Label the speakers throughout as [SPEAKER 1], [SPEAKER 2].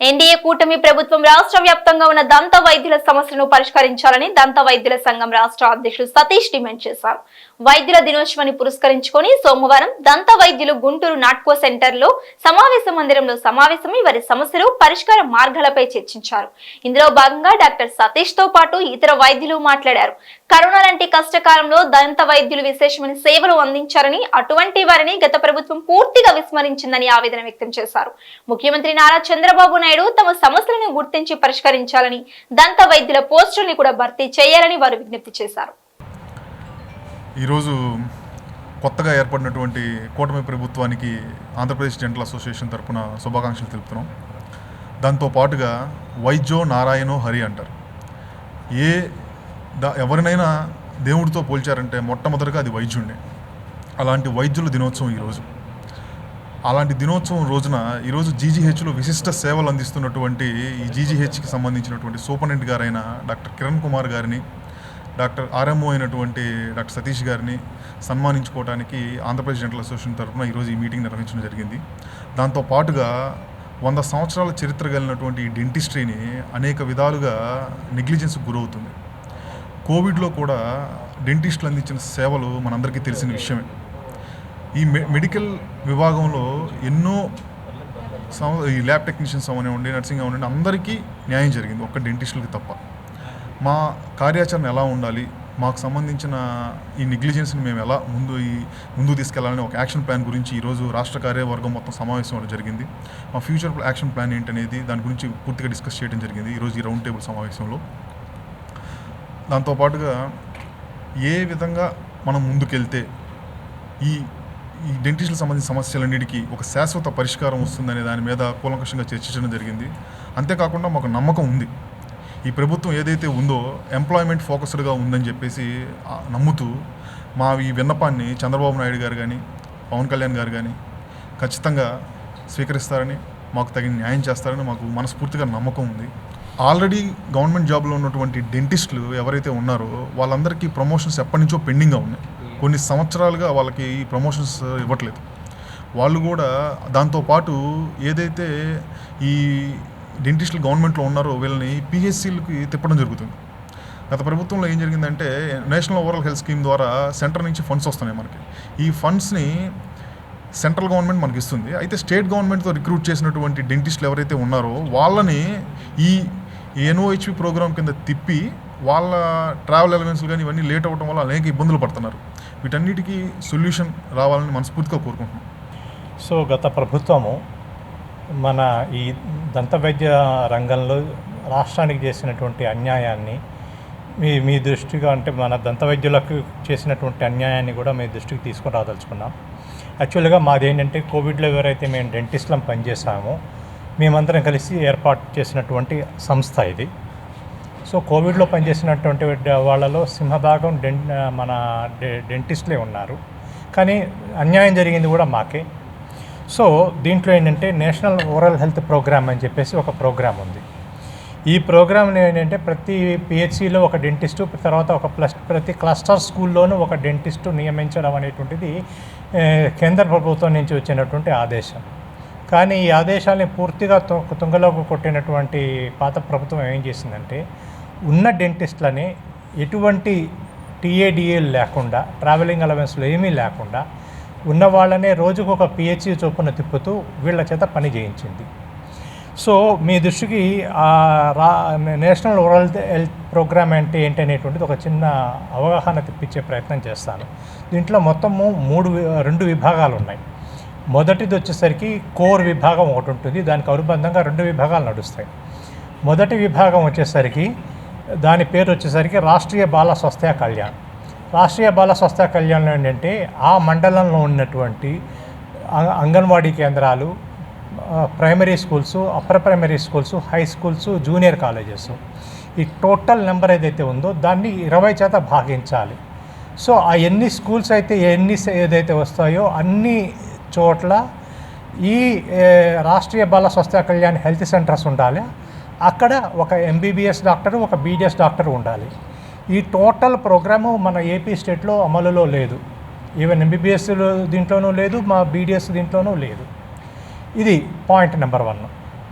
[SPEAKER 1] NDA కూటమి ప్రభుత్వం రాష్ట్ర వ్యాప్తంగా ఉన్న దంత వైద్యుల సమస్యను పరిష్కరించాలని దంత వైద్యుల సంఘం రాష్ట్ర అధ్యక్షుడు సతీష్ డిమాండ్ చేశారు. వైద్యుల దినోత్సవాన్ని పురస్కరించుకొని సోమవారం దంత వైద్యులు గుంటూరు నాట్కో సెంటర్లో సమావేశ మందిరంలో సమావేశమై వారి సమస్యలు పరిష్కార మార్గాలపై చర్చించారు. ఇందులో భాగంగా డాక్టర్ సతీష్తో పాటు ఇతర వైద్యులు మాట్లాడారు. కరోనా లాంటి కష్టకాలంలో దంత వైద్యులు విశేషమైన సేవలు అందించారని అటువంటి వారిని గత ప్రభుత్వం పూర్తిగా విస్మరించిందని ఆవేదన వ్యక్తం చేశారు. ముఖ్యమంత్రి నారా చంద్రబాబు నాయుడు తమ సమస్యలను గుర్తించి పరిష్కరించాలని దంత వైద్యుల పోస్టుల్ని కూడా భర్తీ చేయాలని వారు విజ్ఞప్తి చేశారు.
[SPEAKER 2] ఈరోజు కొత్తగా ఏర్పడినటువంటి కూటమి ప్రభుత్వానికి ఆంధ్రప్రదేశ్ డెంటల్ అసోసియేషన్ తరపున శుభాకాంక్షలు తెలుపుతున్నాం. దాంతో పాటుగా వైద్యో నారాయణో హరి అంటారు. ఏ దా ఎవరినైనా దేవుడితో పోల్చారంటే మొట్టమొదటిగా అది వైద్యుడిని అలాంటి వైద్యుల దినోత్సవం ఈరోజు. అలాంటి దినోత్సవం రోజున ఈరోజు జీజీహెచ్లో విశిష్ట సేవలు అందిస్తున్నటువంటి ఈ జీజీహెచ్కి సంబంధించినటువంటి సూపరింటెండెంట్ గారైన డాక్టర్ కిరణ్ కుమార్ గారిని డాక్టర్ ఆర్ఎంఓ అయినటువంటి డాక్టర్ సతీష్ గారిని సన్మానించుకోవడానికి ఆంధ్రప్రదేశ్ జనరల్ అసోసియేషన్ తరఫున ఈరోజు ఈ మీటింగ్ నిర్వహించడం జరిగింది. దాంతో పాటుగా వంద సంవత్సరాల చరిత్ర కలిగినటువంటి ఈ డెంటిస్ట్రీని అనేక విధాలుగా నెగ్లిజెన్స్ గురవుతుంది. కోవిడ్లో కూడా డెంటిస్టులు అందించిన సేవలు మనందరికీ తెలిసిన విషయమే. ఈ మె మెడికల్ విభాగంలో ఎన్నో ఈ ల్యాబ్ టెక్నీషియన్స్ అవనివ్వండి నర్సింగ్ అవనివ్వండి అందరికీ న్యాయం జరిగింది ఒక్క డెంటిస్టులకి తప్ప. మా కార్యాచరణ ఎలా ఉండాలి? మాకు సంబంధించిన ఈ నెగ్లిజెన్స్ని మేము ఎలా ముందు ఈ ముందు తీసుకెళ్ళాలని ఒక యాక్షన్ ప్లాన్ గురించి ఈరోజు రాష్ట్ర కార్యవర్గం మొత్తం సమావేశం అవ్వడం జరిగింది. మా ఫ్యూచర్ యాక్షన్ ప్లాన్ ఏంటనేది దాని గురించి పూర్తిగా డిస్కస్ చేయడం జరిగింది ఈరోజు ఈ రౌండ్ టేబుల్ సమావేశంలో. దాంతోపాటుగా ఏ విధంగా మనం ముందుకెళ్తే ఈ ఈ డెంటిస్టులకు సంబంధించిన సమస్యలన్నిటికీ ఒక శాశ్వత పరిష్కారం వస్తుందనే దాని మీద కూలంకషంగా చర్చించడం జరిగింది. అంతేకాకుండా మాకు నమ్మకం ఉంది. ఈ ప్రభుత్వం ఏదైతే ఉందో ఎంప్లాయ్మెంట్ ఫోకస్డ్గా ఉందని చెప్పేసి నమ్ముతూ మా ఈ విన్నపాన్ని చంద్రబాబు నాయుడు గారు కానీ పవన్ కళ్యాణ్ గారు కానీ ఖచ్చితంగా స్వీకరిస్తారని మాకు తగిన న్యాయం చేస్తారని మాకు మనస్ఫూర్తిగా నమ్మకం ఉంది. ఆల్రెడీ గవర్నమెంట్ జాబ్లో ఉన్నటువంటి డెంటిస్టులు ఎవరైతే ఉన్నారో వాళ్ళందరికీ ప్రమోషన్స్ ఎప్పటి నుంచో పెండింగ్గా ఉన్నాయి. కొన్ని సంవత్సరాలుగా వాళ్ళకి ఈ ప్రమోషన్స్ ఇవ్వట్లేదు. వాళ్ళు కూడా దాంతోపాటు ఏదైతే ఈ డెంటిస్టులు గవర్నమెంట్లో ఉన్నారో వీళ్ళని పిహెచ్సిలకి తిప్పడం జరుగుతుంది. గత ప్రభుత్వంలో ఏం జరిగిందంటే నేషనల్ ఓవరాల్ హెల్త్ స్కీమ్ ద్వారా సెంటర్ నుంచి ఫండ్స్ వస్తున్నాయి మనకి. ఈ ఫండ్స్ని సెంట్రల్ గవర్నమెంట్ మనకి ఇస్తుంది. అయితే స్టేట్ గవర్నమెంట్తో రిక్రూట్ చేసినటువంటి డెంటిస్టులు ఎవరైతే ఉన్నారో వాళ్ళని ఈ ఎన్ఓహెచ్పి ప్రోగ్రామ్ కింద తిప్పి వాళ్ళ ట్రావెల్ ఎలవెన్స్లు కానీ ఇవన్నీ లేట్ అవ్వడం వల్ల అనేక ఇబ్బందులు పడుతున్నారు. వీటన్నిటికీ సొల్యూషన్ రావాలని మనస్ఫూర్తిగా కోరుకుంటున్నాం.
[SPEAKER 3] సో గత ప్రభుత్వము మన ఈ దంత వైద్య రంగంలో రాష్ట్రానికి చేసినటువంటి అన్యాయాన్ని మీ మీ దృష్టిగా అంటే మన దంత వైద్యులకు చేసినటువంటి అన్యాయాన్ని కూడా మీ దృష్టికి తీసుకుని రాదలుచుకున్నాం. యాక్చువల్గా మాది ఏంటంటే కోవిడ్లో ఎవరైతే మేము డెంటిస్ట్లం పనిచేసామో మేమందరం కలిసి ఏర్పాటు చేసినటువంటి సంస్థ ఇది. సో కోవిడ్లో పనిచేసినటువంటి వాళ్ళలో సింహభాగం డెం మన డెంటిస్ట్లే ఉన్నారు. కానీ అన్యాయం జరిగింది కూడా మాకే. సో దీంట్లో ఏంటంటే నేషనల్ ఓరల్ హెల్త్ ప్రోగ్రామ్ అని చెప్పేసి ఒక ప్రోగ్రామ్ ఉంది. ఈ ప్రోగ్రామ్ ఏంటంటే ప్రతి పిహెచ్సిలో ఒక డెంటిస్టు తర్వాత ఒక ప్లస్ ప్రతి క్లస్టర్ స్కూల్లోనూ ఒక డెంటిస్టు నియమించడం అనేటువంటిది కేంద్ర ప్రభుత్వం నుంచి వచ్చినటువంటి ఆదేశం. కానీ ఈ ఆదేశాలని పూర్తిగా తుంగలోకి కొట్టినటువంటి పాత ప్రభుత్వం ఏం చేసిందంటే ఉన్న డెంటిస్ట్లని ఎటువంటి టీఏడిఏలు లేకుండా ట్రావెలింగ్ అలవెన్స్లు ఏమీ లేకుండా ఉన్న వాళ్ళనే రోజుకు ఒక పిహెచ్సి చొప్పున తిప్పుతూ వీళ్ళ చేత పని చేయించింది. సో మీ దృష్టికి ఆ రా నేషనల్ ఓరల్ హెల్త్ ప్రోగ్రామ్ అంటే ఏంటి అనేటువంటిది ఒక చిన్న అవగాహన తెప్పించే ప్రయత్నం చేస్తాను. దీంట్లో మొత్తము మూడు రెండు విభాగాలు ఉన్నాయి మొదటిది వచ్చేసరికి కోర్ విభాగం ఒకటి ఉంటుంది. దానికి అనుబంధంగా రెండు విభాగాలు నడుస్తాయి. మొదటి విభాగం వచ్చేసరికి దాని పేరు వచ్చేసరికి రాష్ట్రీయ బాల స్వాస్థ్య కళ్యాణ్. రాష్ట్రీయ బాల స్వస్థ కళ్యాణ్ ఏంటంటే ఆ మండలంలో ఉన్నటువంటి అంగన్వాడీ కేంద్రాలు primary schools upper primary schools high schools junior colleges. ఈ టోటల్ నెంబర్ ఏదైతే ఉందో దాన్ని ఇరవై చేత భాగించాలి. సో ఆ ఎన్ని స్కూల్స్ అయితే ఎన్ని ఏదైతే వస్తాయో అన్ని చోట్ల ఈ రాష్ట్రీయ బాల స్వస్థ కళ్యాణ్ హెల్త్ సెంటర్స్ ఉండాలి. అక్కడ ఒక ఎంబీబీఎస్ డాక్టర్ ఒక బీడిఎస్ డాక్టర్ ఉండాలి. ఈ టోటల్ ప్రోగ్రాము మన ఏపీ స్టేట్లో అమలులో లేదు. ఈవెన్ ఎంబీబీఎస్ దీంట్లోనూ లేదు మా బీడిఎస్ దీంట్లోనూ లేదు. ఇది point number one.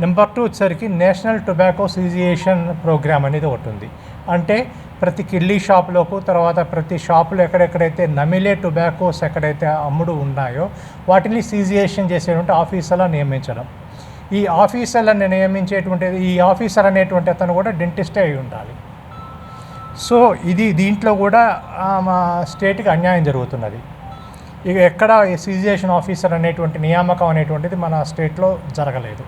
[SPEAKER 3] Number two వచ్చేసరికి నేషనల్ టొబాకో సీజియేషన్ ప్రోగ్రామ్ అనేది ఒకటి ఉంది. అంటే ప్రతి కిల్లీ షాప్లోకు తర్వాత ప్రతి షాపులో ఎక్కడెక్కడైతే నమిలే టొబాకోస్ ఎక్కడైతే అమ్ముడు ఉన్నాయో వాటిని సీజియేషన్ చేసేటువంటి ఆఫీసర్లా నియమించడం. ఈ ఆఫీసర్లను నియమించేటువంటి ఈ ఆఫీసర్ అనేటువంటి అతను కూడా డెంటిస్టే అయి ఉండాలి. సో ఇది దీంట్లో కూడా మా స్టేట్కి అన్యాయం జరుగుతున్నది. ఇక ఎక్కడ సిజియేషన్ ఆఫీసర్ అనేటువంటి నియామకం అనేటువంటిది మన స్టేట్లో జరగలేదు.